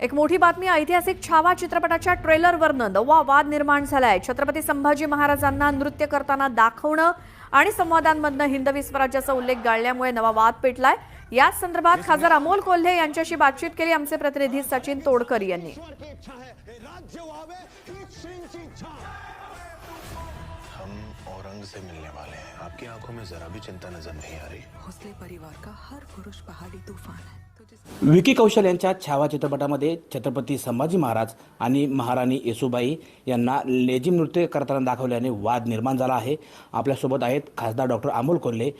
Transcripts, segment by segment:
एक मोठी बातमी ऐतिहासिक छावा चित्रपटाच्या ट्रेलरवरनं नवा वाद निर्माण झालाय. छत्रपती संभाजी महाराजांना नृत्य करताना दाखवणं आणि संवादांमधनं हिंदवी स्वराज्याचा उल्लेख गाळल्यामुळे नवा वाद पेटलाय. याच संदर्भात खासदार अमोल कोल्हे यांच्याशी बातचीत केली आमचे प्रतिनिधी सचिन तोडकर यांनी. हम औरंग से मिलने वाले हैं। आपकी आंखों में जरा भी चिंता नजर नहीं आ रही। भोसले परिवार का हर पुरुष पहाड़ी तूफान है। तो विकी कौशल यांच्या छावा चित्रपटामध्ये छत्रपती संभाजी महाराज आणि महाराणी येसुबाई यांना लेझिम नृत्य करताना दाखवल्याने वाद निर्माण झाला आहे. आपल्यासोबत आहेत खासदार डॉक्टर अमोल कोल्हे.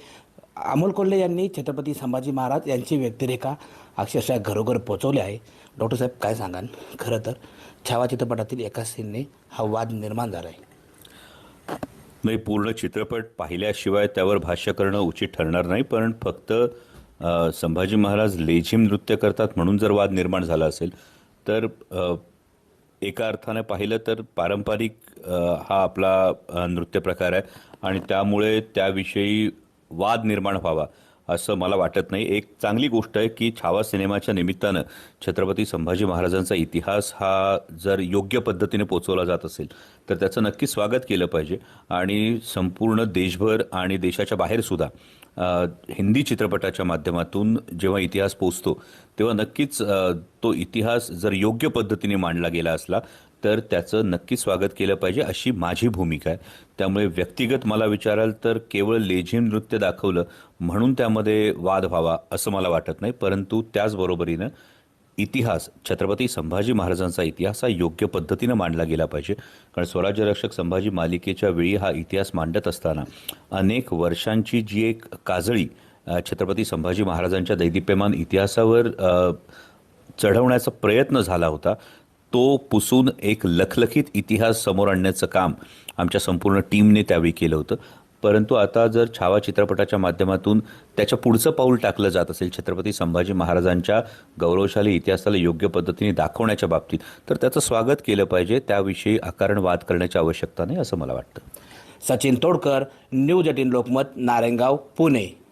अमोल कोल्हे यांनी छत्रपती संभाजी महाराज यांची व्यक्तिरेखा अक्षरशः घरोघर पोचवली आहे. डॉक्टर साहेब काय सांगाल? खरं तर छावा चित्रपटातील एका सीनने हा वाद निर्माण झाला आहे नाही पूर्ण चित्रपट पाहिल्याशिवाय त्यावर भाष्य करणं उचित ठरणार नाही पण फक्त संभाजी महाराज लेझिम नृत्य करतात म्हणून जर वाद निर्माण झाला असेल तर एका अर्थाने पाहिलं तर पारंपरिक हा आपला नृत्य प्रकार आहे आणि त्यामुळे त्याविषयी वाद निर्माण व्हावा. असं मला वाटत नाही. एक चांगली गोष्ट आहे की छावा सिनेमाच्या निमित्तानं छत्रपती संभाजी महाराजांचा इतिहास हा जर योग्य पद्धतीने पोचवला जात असेल तर त्याचं नक्की स्वागत केलं पाहिजे. आणि संपूर्ण देशभर आणि देशाच्या बाहेरसुद्धा हिंदी चित्रपटाच्या माध्यमातून जेव्हा इतिहास पोचतो तेव्हा नक्कीच तो इतिहास जर योग्य पद्धतीने मांडला गेला असला तर त्याचं नक्की स्वागत केलं पाहिजे अशी माझी भूमिका आहे. त्यामुळे व्यक्तिगत मला विचाराल तर केवळ लेझिम नृत्य दाखवलं म्हणून त्यामध्ये वाद व्हावा असं मला वाटत नाही. परंतु त्याचबरोबरीनं इतिहास छत्रपती संभाजी महाराजांचा इतिहास हा योग्य पद्धतीनं मांडला गेला पाहिजे. कारण स्वराज्य रक्षक संभाजी मालिकेच्या वेळी हा इतिहास मांडत असताना अनेक वर्षांची जी एक काजळी छत्रपती संभाजी महाराजांच्या दैदिप्यमान इतिहासावर चढवण्याचा प्रयत्न झाला होता. तो पुसून एक लखलखीत इतिहास समोर आणण्याचं काम आमच्या संपूर्ण टीमने त्यावेळी केलं होतं. परंतु आता जर छावा चित्रपटाच्या माध्यमातून त्याच्या पुढचं पाऊल टाकलं जात असेल छत्रपती संभाजी महाराजांच्या गौरवशाली इतिहासाला योग्य पद्धतीने दाखवण्याच्या बाबतीत तर त्याचं स्वागत केलं पाहिजे. त्याविषयी आकारण वाद करण्याची आवश्यकता नाही असं मला वाटतं. Sachin Todkar news eighteen Lokmat Narengaon Pune.